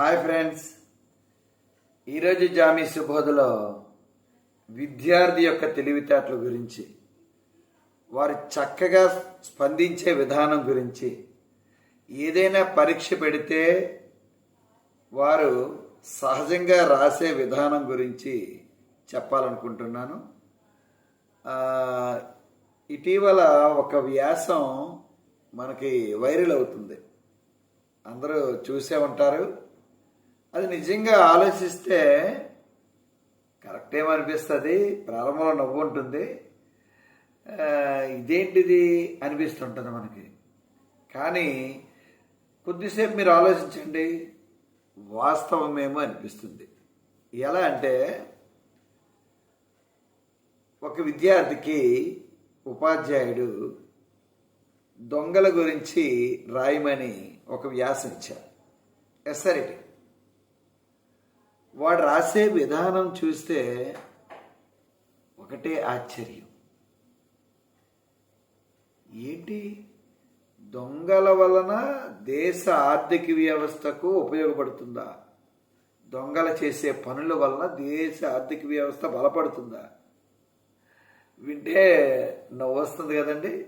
Hi friends. ఈరోజు Jamie సుబోధలో విద్యార్థి యొక్క తెలివితేటల గురించి వారు చక్కగా స్పందించే విధానం గురించి ఏదైనా పరీక్ష పెడితే వారు సహజంగా రాసే విధానం గురించి చెప్పాలనుకుంటున్నాను. ఇటీవల ఒక వ్యాసం మనకి వైరల్ అవుతుంది. అందరూ చూసే ఉంటారు. అది నిజంగా ఆలోచిస్తే కరెక్ట్ ఏమనిపిస్తుంది ప్రారంభంలో నవ్వు ఉంటుంది. ఇదేంటిది అనిపిస్తుంటుంది మనకి. కానీ కొద్దిసేపు మీరు ఆలోచించండి. వాస్తవమేమో అనిపిస్తుంది. ఎలా అంటే ఒక విద్యార్థికి ఉపాధ్యాయుడు దొంగల గురించి రాయమని ఒక వ్యాసం ఇచ్చారు. ఎస్ఆర్ఐటి. వాడు రాసే విధానం చూస్తే ఒకటే ఆశ్చర్యం. ఏంటి? దొంగల వలన దేశ ఆర్థిక వ్యవస్థకు ఉపయోగపడుతుందా? దొంగల చేసే పనుల వలన దేశ ఆర్థిక వ్యవస్థ బలపడుతుందా? వింటే నవ్వు వస్తుంది కదండి.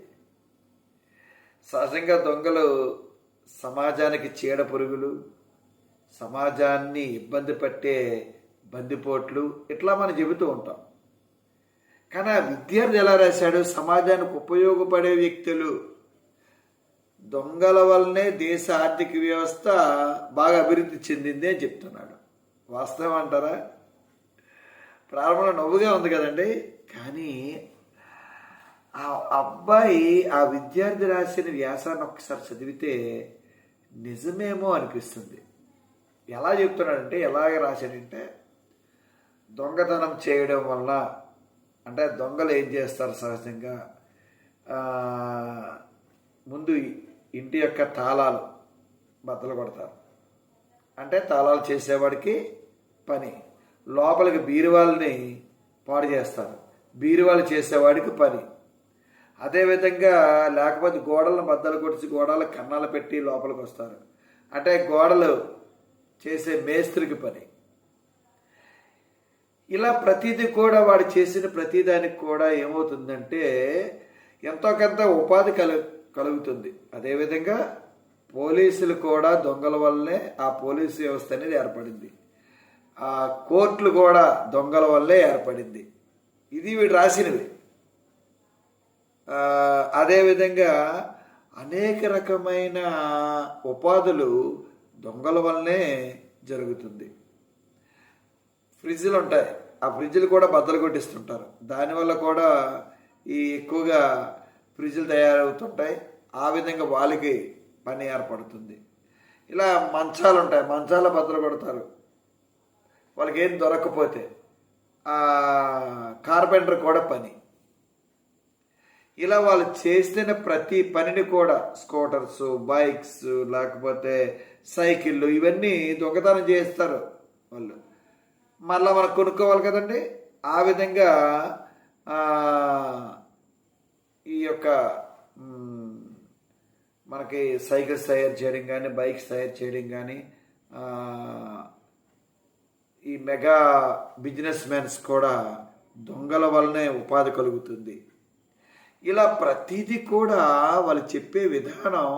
సహజంగా దొంగలు సమాజానికి చీడ పురుగులు సమాజాన్ని ఇబ్బంది పెట్టే బందిపోట్లు ఇట్లా మనం చెబుతూ ఉంటాం. కానీ ఆ విద్యార్థి ఎలా రాశాడు? సమాజానికి ఉపయోగపడే వ్యక్తులు. దొంగల వల్లనే దేశ ఆర్థిక వ్యవస్థ బాగా అభివృద్ధి చెందింది అని చెప్తున్నాడు. వాస్తవం అంటారా? ప్రారంభంలో నవ్వుగా ఉంది కదండి. కానీ ఆ అబ్బాయి ఆ విద్యార్థి రాసిన వ్యాసాన్ని ఒక్కసారి చదివితే నిజమేమో అనిపిస్తుంది. ఎలా చెప్తున్నాడంటే ఎలాగ రాశాడంటే దొంగతనం చేయడం వల్ల అంటే దొంగలు ఏం చేస్తారు సహజంగా? ముందు ఇంటి యొక్క తాళాలు బద్దలు కొడతారు. అంటే తాళాలు చేసేవాడికి పని. లోపలికి బీరువాలని పాడు చేస్తారు. బీరువాలు చేసేవాడికి పని. అదేవిధంగా లేకపోతే గోడలను బద్దలు కొట్టి గోడలు కన్నాలు పెట్టి లోపలికి వస్తారు. అంటే గోడలు చేసే మేస్త్రికి పని. ఇలా ప్రతిదీ కూడా వాడు చేసిన ప్రతిదానికి కూడా ఏమవుతుందంటే ఎంతో కొంత ఉపాధి కలు కలుగుతుంది. అదేవిధంగా పోలీసులు కూడా దొంగల వల్లనే ఆ పోలీసు వ్యవస్థ అనేది ఏర్పడింది. ఆ కోర్టులు కూడా దొంగల వల్లే ఏర్పడింది. ఇది వీడు రాసినవి. అదేవిధంగా అనేక రకమైన ఉపాధులు దొంగల వల్లనే జరుగుతుంది. ఫ్రిడ్జ్లు ఉంటాయి. ఆ ఫ్రిడ్జ్లు కూడా బద్దలు కొట్టిస్తుంటారు. దానివల్ల కూడా ఈ ఎక్కువగా ఫ్రిడ్జ్లు తయారవుతుంటాయి. ఆ విధంగా వాళ్ళకి పని ఏర్పడుతుంది. ఇలా మంచాలు ఉంటాయి. మంచాల బద్దలు కొడతారు. వాళ్ళకి ఏం దొరకకపోతే కార్పెంటర్ కూడా పని. ఇలా వాళ్ళు చేసిన ప్రతి పనిని కూడా స్కూటర్స్ బైక్స్ లేకపోతే సైకిళ్ళు ఇవన్నీ దొంగతనం చేస్తారు వాళ్ళు. మళ్ళీ మనకు కొనుక్కోవాలి కదండి? ఆ విధంగా ఈ యొక్క మనకి సైకిల్స్ తయారు చేయడం కానీ బైక్స్ తయారు చేయడం కానీ ఈ మెగా బిజినెస్ మ్యాన్స్ కూడా దొంగల వల్లనే ఉపాధి కలుగుతుంది. ఇలా ప్రతిదీ కూడా వాళ్ళు చెప్పే విధానం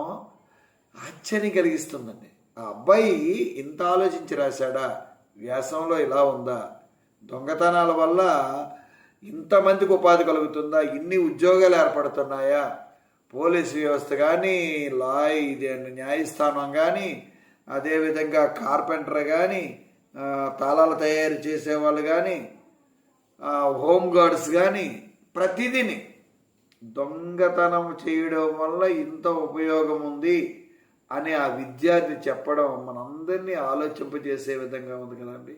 ఆశ్చర్యం కలిగిస్తుందండి. ఆ అబ్బాయి ఇంత ఆలోచించి రాశాడా? వ్యాసంలో ఇలా ఉందా? దొంగతనాల వల్ల ఇంతమందికి ఉపాధి కలుగుతుందా? ఇన్ని ఉద్యోగాలు ఏర్పడుతున్నాయా? పోలీసు వ్యవస్థ కానీ లా ఇది న్యాయస్థానం కానీ అదేవిధంగా కార్పెంటర్ కానీ తాళాలు తయారు చేసేవాళ్ళు కానీ హోమ్ గార్డ్స్ కానీ ప్రతిదీని దొంగతనం చేయడం వల్ల ఇంత ఉపయోగం ఉంది అని ఆ విద్యార్థి చెప్పడం మనందరినీ ఆలోచింపజేసే విధంగా ఉంది కదండి.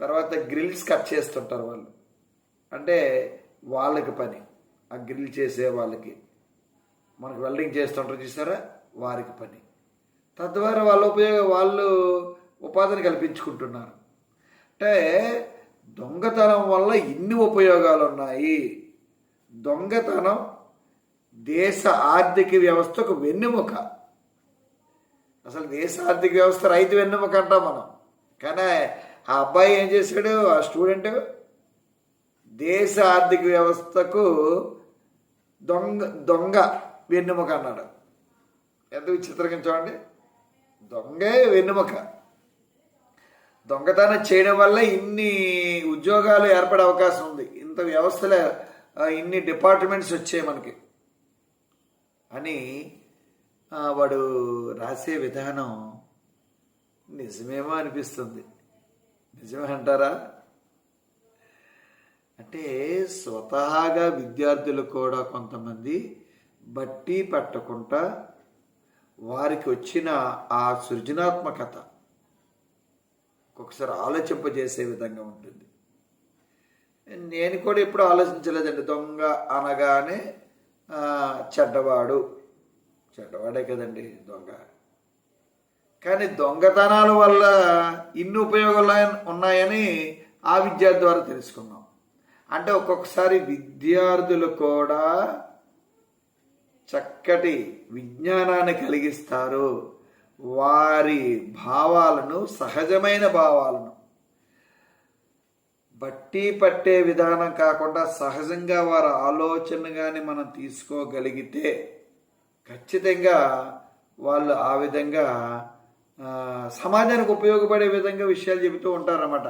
తర్వాత గ్రిల్స్ కట్ చేస్తుంటారు వాళ్ళు. అంటే వాళ్ళకి పని. ఆ గ్రిల్ చేసే వాళ్ళకి. మనకు వెల్డింగ్ చేస్తుంటారు చూసారా? వారికి పని. తద్వారా వాళ్ళ ఉపయోగం వాళ్ళు ఉపాధిని కల్పించుకుంటున్నారు. అంటే దొంగతనం వల్ల ఇన్ని ఉపయోగాలు ఉన్నాయి దొంగతనం దేశ ఆర్థిక వ్యవస్థకు వెన్నెముక. అసలు దేశ ఆర్థిక వ్యవస్థ రైతు వెన్నుముక అంటాం మనం. కానీ ఆ అబ్బాయి ఏం చేశాడు? ఆ స్టూడెంట్ దేశ ఆర్థిక వ్యవస్థకు దొంగ దొంగ వెన్నుముక అన్నాడు. ఎంత విచిత్రంగా చూడండి. దొంగే వెన్నుముక. దొంగతనం చేయడం వల్ల ఇన్ని ఉద్యోగాలు ఏర్పడే అవకాశం ఉంది. ఇంత వ్యవస్థలే ఇన్ని డిపార్ట్మెంట్స్ వచ్చాయి మనకి. అని వాడు రాసే విధానం నిజమేమో అనిపిస్తుంది. నిజమే అంటారా అంటే స్వతహాగా విద్యార్థులు కూడా కొంతమంది బట్టి పట్టకుండా వారికి వచ్చిన ఆ సృజనాత్మకత ఒక్కొక్కసారి ఆలోచింపజేసే విధంగా ఉంటుంది. నేను కూడా ఎప్పుడు ఆలోచించలేదండి. దొంగ అనగానే చెడ్డవాడు. చెడ్డవాడే కదండి దొంగ. కానీ దొంగతనాల వల్ల ఇన్ని ఉపయోగాలు ఉన్నాయని ఆ విద్యార్థి ద్వారా తెలుసుకున్నాం. అంటే ఒక్కొక్కసారి విద్యార్థులు కూడా చక్కటి విజ్ఞానాన్ని కలిగిస్తారు. వారి భావాలను సహజమైన భావాలను బట్టి పట్టే విధానం కాకుండా సహజంగా వారి ఆలోచన కానీ మనం తీసుకోగలిగితే ఖచ్చితంగా వాళ్ళు ఆ విధంగా సమాజానికి ఉపయోగపడే విధంగా విషయాలు చెబుతూ ఉంటారన్నమాట.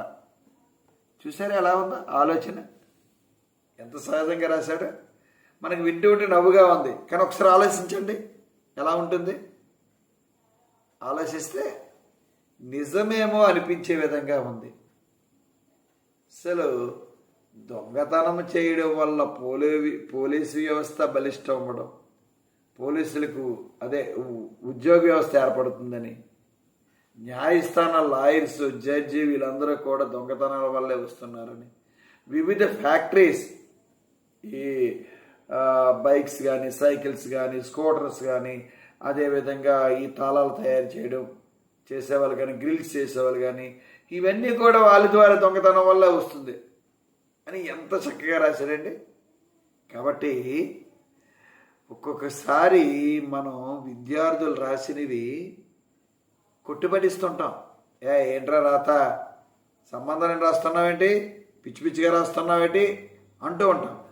చూసారా ఎలా ఉందో ఆలోచన? ఎంత సహజంగా రాశాడు? మనకు వింటూ ఉంటే నవ్వుగా ఉంది. కానీ ఒకసారి ఆలోచించండి. ఎలా ఉంటుంది? ఆలోచిస్తే నిజమేమో అనిపించే విధంగా ఉంది. అసలు దొంగతనం చేయడం వల్ల పోలీ పోలీసు వ్యవస్థ బలిష్టం అవ్వడం పోలీసులకు అదే ఉద్యోగ వ్యవస్థ ఏర్పడుతుందని న్యాయస్థాన లాయర్స్ జడ్జి వీళ్ళందరూ కూడా దొంగతనాల వల్లే వస్తున్నారని వివిధ ఫ్యాక్టరీస్ ఈ బైక్స్ కానీ సైకిల్స్ కానీ స్కూటర్స్ కానీ అదేవిధంగా ఈ తాళాలు తయారు చేయడం చేసేవాళ్ళు కానీ గ్రిల్స్ చేసేవాళ్ళు కానీ ఇవన్నీ కూడా వాళ్ళ ద్వారా దొంగతనం వల్ల వస్తుంది. అని ఎంత చక్కగా రాశారండి. కాబట్టి ఒక్కొక్కసారి మనం విద్యార్థులు రాసినవి కొట్టుబడిస్తుంటాం. ఏ ఏంట్రా రాత? సంబంధం ఏంటి రాస్తున్నావేంటి? పిచ్చి పిచ్చిగా రాస్తున్నావేంటి? అంటూ ఉంటాం.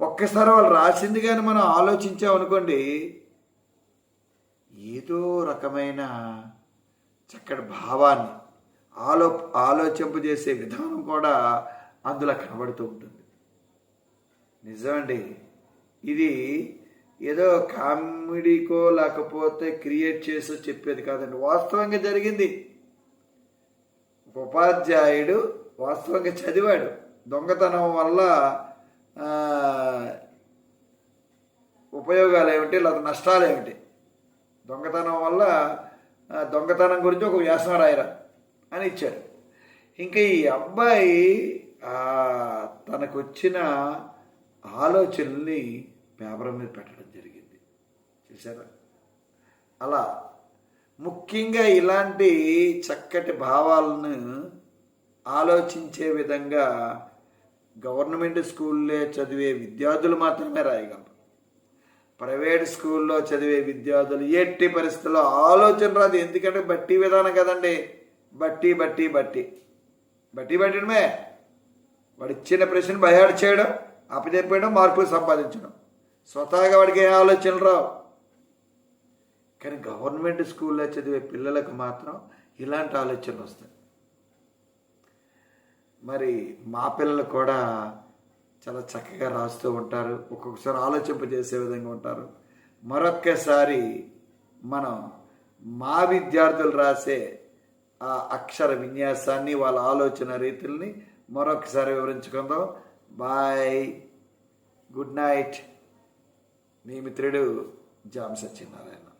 ఒక్కసారి వాళ్ళు రాసింది కానీ మనం ఆలోచించామనుకోండి ఏదో రకమైన చక్కటి భావాన్ని ఆలో ఆలోచింపజేసే విధానం కూడా అందులో కనబడుతూ ఉంటుంది. నిజమండి. ఇది ఏదో కామెడీకో లేకపోతే క్రియేట్ చేసో చెప్పేది కాదండి. వాస్తవంగా జరిగింది. ఉపాధ్యాయుడు వాస్తవంగా చదివాడు. దొంగతనం వల్ల ఉపయోగాలు ఏమిటి లేదా నష్టాలు ఏమిటి? దొంగతనం వల్ల దొంగతనం గురించి ఒక వ్యాసం రాయరా అని ఇచ్చాడు ఇంకా ఈ అబ్బాయి తనకు వచ్చిన ఆలోచనల్ని పేపర్ మీద పెట్టడం జరిగింది. చూసారా అలా ముఖ్యంగా ఇలాంటి చక్కటి భావాలను ఆలోచించే విధంగా గవర్నమెంట్ స్కూల్లే చదివే విద్యార్థులు మాత్రమే రాయగలరు. ప్రైవేట్ స్కూల్లో చదివే విద్యార్థులు ఎట్టి పరిస్థితుల్లో ఆలోచన రాదు. ఎందుకంటే బట్టి విధానం కదండి. బట్టి బట్టి బట్టి. బట్టి పట్టడమే వాడు ఇచ్చిన ప్రశ్న బయాడు చేయడం అప్పచెప్పడం మార్పులు సంపాదించడం. స్వతహాగా వాడికి ఏ ఆలోచనలు రావు. కానీ గవర్నమెంట్ స్కూల్లో చదివే పిల్లలకు మాత్రం ఇలాంటి ఆలోచనలు వస్తాయి. మరి మా పిల్లలు కూడా చాలా చక్కగా రాస్తూ ఉంటారు. ఒక్కొక్కసారి ఆలోచింపజేసే విధంగా ఉంటారు. మరొక్కసారి మనం మా విద్యార్థులు రాసే ఆ అక్షర విన్యాసాన్ని వాళ్ళ ఆలోచన రీతుల్ని మరొకసారి వివరించుకుందాం. బాయ్. Good night. మీ మిత్రుడు జామ్ సత్యనారాయణ.